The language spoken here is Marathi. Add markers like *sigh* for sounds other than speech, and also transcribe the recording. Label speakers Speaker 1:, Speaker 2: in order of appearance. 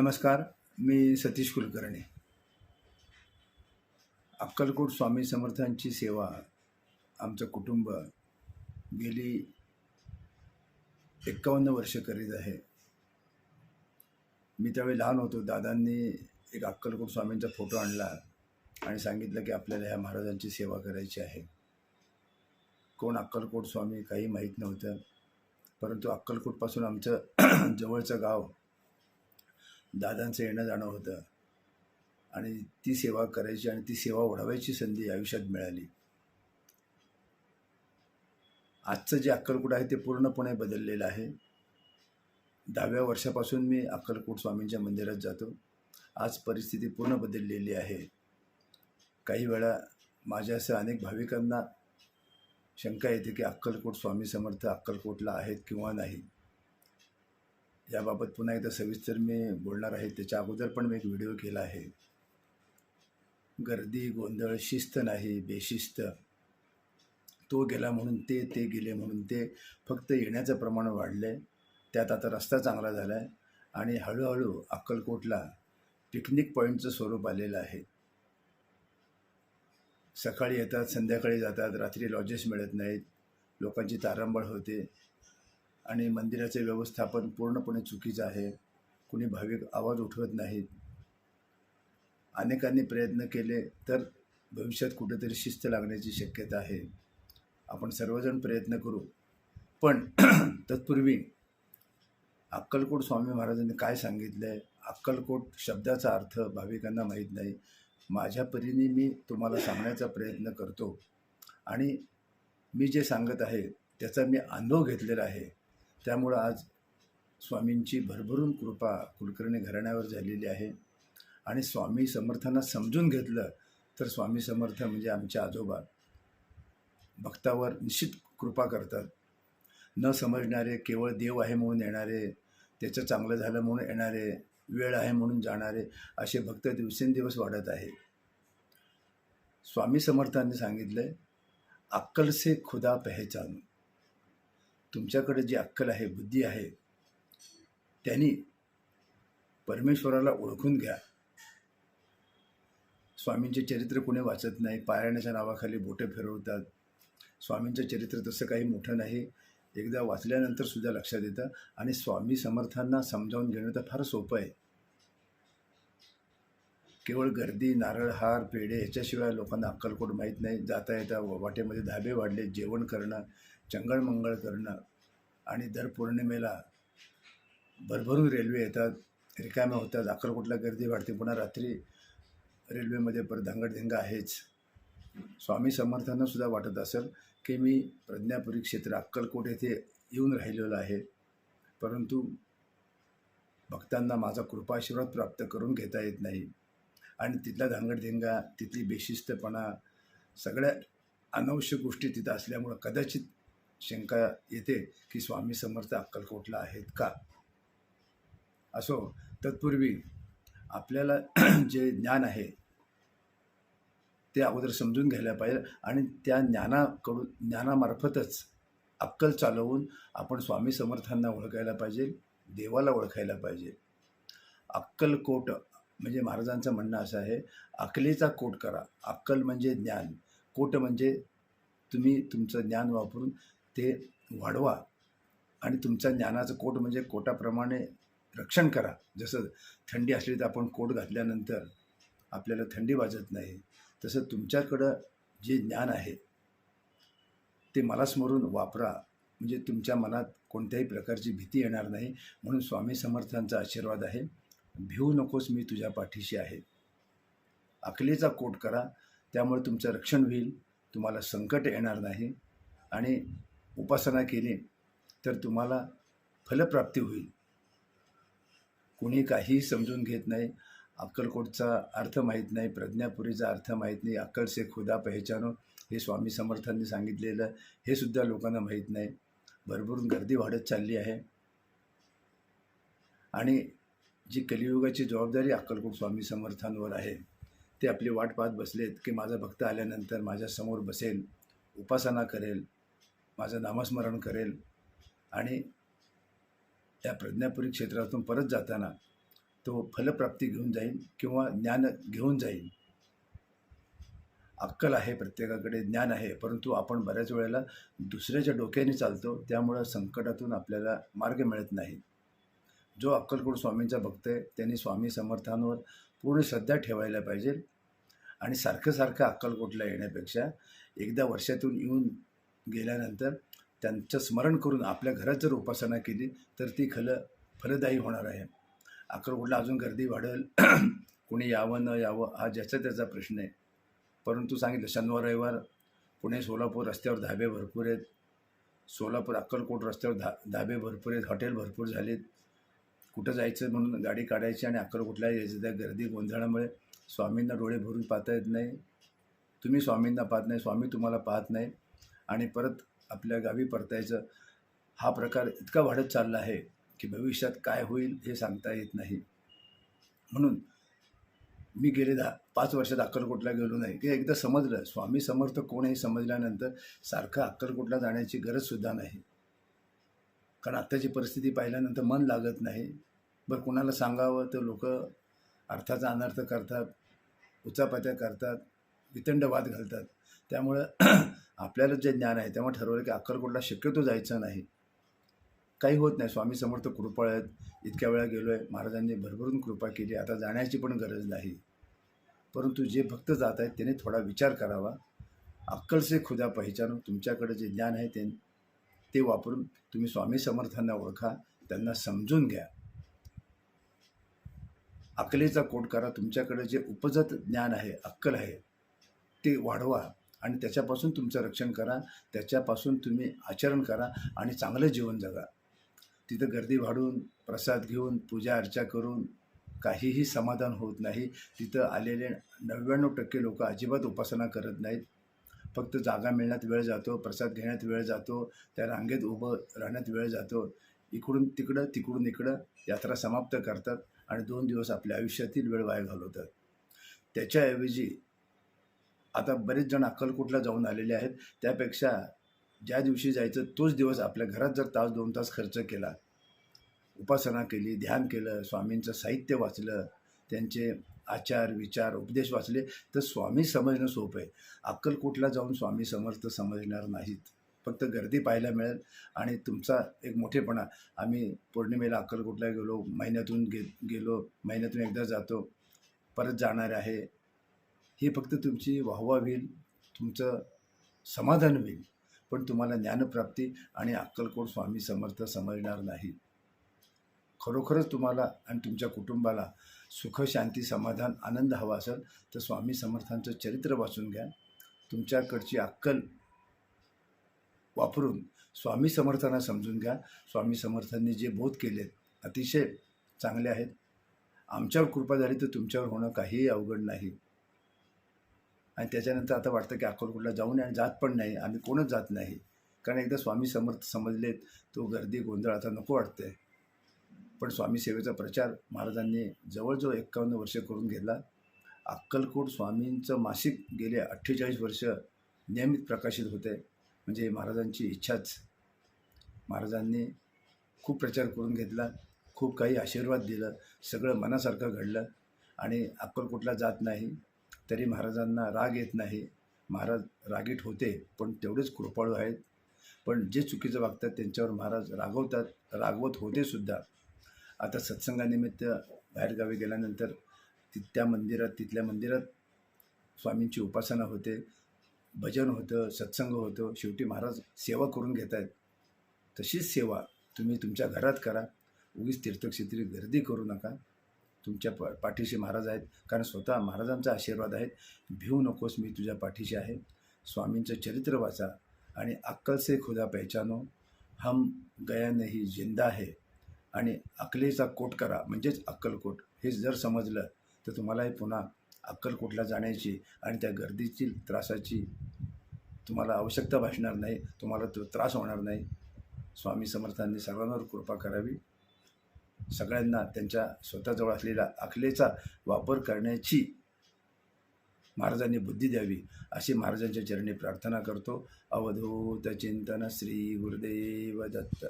Speaker 1: नमस्कार मी सतीश कुलकर्णी. अक्कलकोट स्वामी समर्थांची सेवा आमचं कुटुंब गेली एक्कावन्न वर्ष करीत आहे. मी त्यावेळी लहान होतो दादांनी एक अक्कलकोट स्वामींचा फोटो आणला आणि सांगितलं की आपल्याला ह्या महाराजांची सेवा करायची आहे. कोण अक्कलकोट स्वामी काही माहीत नव्हतं परंतु अक्कलकोटपासून आमचं *clears throat* जवळचं गाव दादांचं येणं जाणं होतं. आणि ती सेवा करायची आणि ती सेवा ओढावायची संधी आयुष्यात मिळाली. आजचं जे अक्कलकोट आहे ते पूर्णपणे बदललेलं आहे. दहाव्या वर्षापासून मी अक्कलकोट स्वामींच्या मंदिरात जातो. आज परिस्थिती पूर्ण बदललेली आहे. काही वेळा माझ्यासह अनेक भाविकांना शंका येते की अक्कलकोट स्वामी समर्थ अक्कलकोटला आहेत किंवा नाही. याबाबत पुन्हा एकदा सविस्तर मी बोलणार आहे. त्याच्या अगोदर पण मी एक व्हिडिओ केला आहे. गर्दी गोंधळ शिस्त नाही बेशिस्त. तो गेला म्हणून ते ते गेले म्हणून ते फक्त येण्याचं प्रमाण वाढलं आहे त्यात आता रस्ता चांगला झाला आहे आणि हळूहळू अक्कलकोटला पिकनिक पॉईंटचं स्वरूप आलेलं आहे. सकाळी येतात संध्याकाळी जातात रात्री लॉजेस मिळत नाहीत. लोकांची तारांबळ होते. आणि मंदिराचे व्यवस्थापन पूर्णपणे चुकीचं आहे. कुणी भाविक आवाज उठवत नाहीत. अनेकांनी प्रयत्न केले तर भविष्यात कुठेतरी शिस्त लागण्याची शक्यता आहे. आपण सर्वजण प्रयत्न करू. पण *clears throat* तत्पूर्वी अक्कलकोट स्वामी महाराजांनी काय सांगितलं आहे अक्कलकोट शब्दाचा अर्थ भाविकांना माहीत नाही. माझ्या परीने मी तुम्हाला सांगण्याचा प्रयत्न करतो. आणि मी जे सांगत आहे त्याचा मी अनुभव घेतलेला आहे. त्यामुळं आज स्वामींची भरभरून कृपा कुलकर्णी घराण्यावर झालेली आहे. आणि स्वामी समर्थांना समजून घेतलं तर स्वामी समर्थ म्हणजे आमचे आजोबा भक्तावर निश्चित कृपा करतात. न समजणारे केवळ देव आहे म्हणून येणारे त्याचं चांगलं झालं म्हणून येणारे वेळ आहे म्हणून जाणारे असे भक्त दिवसेंदिवस वाढत आहे. स्वामी समर्थांनी सांगितलं आहे अक्कल से खुदा पहचान. तुमच्याकडे जी अक्कल आहे बुद्धी आहे त्यांनी परमेश्वराला ओळखून घ्या. स्वामींचे चरित्र कोणी वाचत नाही पारायणाच्या नावाखाली बोटे फिरवतात. स्वामींचं चरित्र तसं काही मोठं नाही. एकदा वाचल्यानंतर सुद्धा लक्षात येतं. आणि स्वामी समर्थांना समजावून घेणं तर फार सोपं आहे. केवळ गर्दी नारळ हार पेढे ह्याच्याशिवाय लोकांना अक्कलकोट माहीत नाही. जाता येता वाटेमध्ये धाबे वाढले जेवण करणं चंगळमंगळ करणं आणि दर पौर्णिमेला भरभरून रेल्वे येतात रिकाम्या होतात. अक्कलकोटला गर्दी वाढते. पुन्हा रात्री रेल्वेमध्ये परत धांगडधिंगा आहेच. स्वामी समर्थांना सुद्धा वाटत असेल की मी प्रज्ञापुरी क्षेत्र अक्कलकोट येथे येऊन राहिलेलो आहे. परंतु भक्तांना माझा कृपाशीर्वाद प्राप्त करून घेता येत नाही. आणि तिथला धांगडधिंगा तिथली बेशिस्तपणा सगळ्या अनावश्यक गोष्टी तिथं असल्यामुळं कदाचित शंका येते की स्वामी समर्थ अक्कलकोटला आहेत का? असो तत्पूर्वी आपल्याला *clears throat* जे ज्ञान आहे ते अगोदर समजून घ्यायला पाहिजे आणि त्या ज्ञानाकडून ज्ञानामार्फतच अक्कल चालवून आपण स्वामी समर्थांना ओळखायला पाहिजे देवाला ओळखायला पाहिजे. अक्कलकोट म्हणजे महाराजांचं म्हणणं असं आहे अकलेचा कोट करा. अक्कल म्हणजे ज्ञान कोट म्हणजे तुम्ही तुमचं ज्ञान वापरून ते वाढवा आणि तुमच्या ज्ञानाचं कोट म्हणजे कोटाप्रमाणे रक्षण करा. जसं थंडी असली तर आपण कोट घातल्यानंतर आपल्याला थंडी वाजत नाही तसं तुमच्याकडं जे ज्ञान आहे ते मला स्मरून वापरा. म्हणजे तुमच्या मनात कोणत्याही प्रकारची भीती येणार नाही. म्हणून स्वामी समर्थांचा आशीर्वाद आहे. भिवू नकोस मी तुझ्या पाठीशी आहे. अकलेचा कोट करा. त्यामुळे तुमचं रक्षण होईल. तुम्हाला संकट येणार नाही. आणि उपासना केली तर तुम्हाला फलप्राप्ती होईल. कुणी काहीही समजून घेत नाही अक्कलकोटचा अर्थ माहीत नाही प्रज्ञापुरीचा अर्थ माहीत नाही अक्कल से खुदा पहचानो हे स्वामी समर्थांनी सांगितलेलं हे सुद्धा लोकांना माहीत नाही. भरभरून गर्दी वाढत चालली आहे. आणि जी कलियुगाची जबाबदारी अक्कलकोट स्वामी समर्थांवर आहे ते आपली वाट पाहत बसलेत की माझा भक्त आल्यानंतर माझ्यासमोर बसेल उपासना करेल माझं नामस्मरण करेल. आणि या प्रज्ञापुरी क्षेत्रातून परत जाताना तो फलप्राप्ती घेऊन जाईल किंवा ज्ञान घेऊन जाईल अक्कल आहे प्रत्येकाकडे ज्ञान आहे परंतु आपण बऱ्याच वेळेला दुसऱ्याच्या डोक्याने चालतो त्यामुळं संकटातून आपल्याला मार्ग मिळत नाही. जो अक्कलकोट स्वामींचा भक्त आहे त्यांनी स्वामी समर्थांवर पूर्ण श्रद्धा ठेवायला पाहिजे. आणि सारखं सारखं अक्कलकोटला येण्यापेक्षा एकदा वर्षातून येऊन गेल्यानंतर त्यांचं स्मरण करून आपल्या घरात जर उपासना केली तर ती खलं फलदायी होणार आहे. अक्कलकोटला अजून गर्दी वाढेल *clears throat* कोणी यावं न यावं हा ज्याचा त्याचा प्रश्न आहे. परंतु सांगितलं शनिवार रविवार पुणे सोलापूर रस्त्यावर धाबे भरपूर आहेत. सोलापूर अक्कलकोट रस्त्यावर धा धाबे भरपूर आहेत हॉटेल भरपूर झालेत. कुठं जायचं म्हणून गाडी काढायची आणि अक्कलकोटला यायचं त्या गर्दी गोंधळामुळे. स्वामींना डोळे भरून पाहता येत नाही. तुम्ही स्वामींना पाहत नाही स्वामी तुम्हाला पाहत नाही. आणि परत आपल्या गावी परतायचं हा प्रकार इतका वाढत चालला आहे की भविष्यात काय होईल हे सांगता येत नाही. म्हणून मी गेले दहा पाच वर्षात अक्कलकोटला गेलो नाही. की एकदा समजलं स्वामी समर्थ कोण हे समजल्यानंतर सारखं अक्कलकोटला जाण्याची गरजसुद्धा नाही. कारण आत्ताची परिस्थिती पाहिल्यानंतर मन लागत नाही. बरं कुणाला सांगावं? तर लोक अर्थाचा अनर्थ करतात उचापात्या करतात वितंडवाद घालतात. त्यामुळं *clears throat* आपल्याला जे ज्ञान आहे त्यामुळे ठरवलं की अक्कलकोटला शक्यतो जायचं नाही. काही होत नाही. स्वामी समर्थ कृपा आहेत. इतक्या वेळा गेलो आहे महाराजांनी भरभरून कृपा केली. आता जाण्याची पण गरज नाही. परंतु जे भक्त जात आहेत त्याने थोडा विचार करावा. अक्कल से खुदा पहिचानो. तुमच्याकडे जे ज्ञान आहे ते ते वापरून तुम्ही स्वामी समर्थांना ओळखा. त्यांना समजून घ्या. अकलेचा कोट करा. तुमच्याकडे जे उपजत ज्ञान आहे अक्कल आहे ते वाढवा. आणि त्याच्यापासून तुमचं रक्षण करा त्याच्यापासून तुम्ही आचरण करा आणि चांगलं जीवन जगा. तिथं गर्दी वाढून प्रसाद घेऊन पूजा अर्चा करून काहीही समाधान होत नाही. तिथं आलेले नव्याण्णव टक्के लोक अजिबात उपासना करत नाहीत. फक्त जागा मिळण्यात वेळ जातो प्रसाद घेण्यात वेळ जातो त्या रांगेत उभं राहण्यात वेळ जातो. इकडून तिकडं तिकडून इकडं यात्रा समाप्त करतात आणि दोन दिवस आपल्या आयुष्यातील वेळ वाया घालवतात. त्याच्याऐवजी आता बरेच जण अक्कलकोटला जाऊन आलेले आहेत. त्यापेक्षा ज्या दिवशी जायचं तोच दिवस आपल्या घरात जर तास दोन तास खर्च केला उपासना केली ध्यान केलं स्वामींचं साहित्य वाचलं त्यांचे आचार विचार उपदेश वाचले तर स्वामी समजणं सोपं आहे. अक्कलकोटला जाऊन स्वामी समर्थ समजणार नाहीत. फक्त गर्दी पाहायला मिळेल आणि तुमचा एक मोठेपणा. आम्ही पौर्णिमेला अक्कलकोटला गेलो महिन्यातून गे गेलो महिन्यातून एकदा जातो. परत जाणार आहे. ही फक्त तुमची वाहवा होईल तुमचं समाधान होईल पण तुम्हाला ज्ञानप्राप्ती आणि अक्कलकोट स्वामी समर्थ समजणार नाही. खरोखरच तुम्हाला आणि तुमच्या कुटुंबाला सुख शांती समाधान आनंद हवा असेल तर स्वामी समर्थांचं चरित्र वाचून घ्या. तुमच्याकडची अक्कल वापरून स्वामी समर्थांना समजून घ्या. स्वामी समर्थांनी जे बोध केलेत अतिशय चांगले आहेत. आमच्यावर कृपा झाली तर तुमच्यावर होणं काहीही अवघड नाही. आणि त्याच्यानंतर आता वाटतं की अक्कलकोटला जाऊन आणि जात पण नाही. आम्ही कोणच जात नाही. कारण एकदा स्वामी समर्थ समजलेत तो गर्दी गोंधळ आता नको वाटतंय. पण स्वामी सेवेचा प्रचार महाराजांनी जवळजवळ एक्कावन्न वर्ष करून घेतला. अक्कलकोट स्वामींचं मासिक गेले अठ्ठेचाळीस वर्ष नियमित प्रकाशित होते. म्हणजे महाराजांची इच्छाच. महाराजांनी खूप प्रचार करून घेतला. खूप काही आशीर्वाद दिलं. सगळं मनासारखं घडलं. आणि अक्कलकोटला जात नाही. तरी महाराजांना राग येत नाही. महाराज रागीट होते पण तेवढेच कृपाळू आहेत. पण जे चुकीचं वागतात त्यांच्यावर महाराज रागवतात रागवत होते सुद्धा. आता सत्संगानिमित्त बाहेरगावी गेल्यानंतर ति त्या मंदिरात तिथल्या मंदिरात स्वामींची उपासना होते. भजन होतं सत्संग होतं. शेवटी महाराज सेवा करून घेत आहेत. तशीच सेवा तुम्ही तुमच्या घरात करा. उगीच तीर्थक्षेत्री गर्दी करू नका. तुमच्या प पाठीशी महाराज आहेत. कारण स्वतः महाराजांचा आशीर्वाद आहे भिवू नकोस मी तुझ्या पाठीशी आहे. स्वामींचं चरित्र वाचा आणि अक्कल से खुदा पहचानो हम गया नाही जिंदा आहे आणि अकलेचा कोट करा. म्हणजेच अक्कलकोट. हे जर समजलं तर तुम्हालाही पुन्हा अक्कलकोटला जाण्याची आणि त्या गर्दीची त्रासाची तुम्हाला आवश्यकता भासणार नाही. तुम्हाला तो त्रास होणार नाही. स्वामी समर्थांनी सर्वांवर कृपा करावी. सगळ्यांना त्यांच्या स्वतःजवळ असलेल्या अकलेचा वापर करण्याची महाराजांनी बुद्धी द्यावी अशी महाराजांच्या चरणी प्रार्थना करतो. अवधूत चिंतन श्री गुरुदेव दत्त.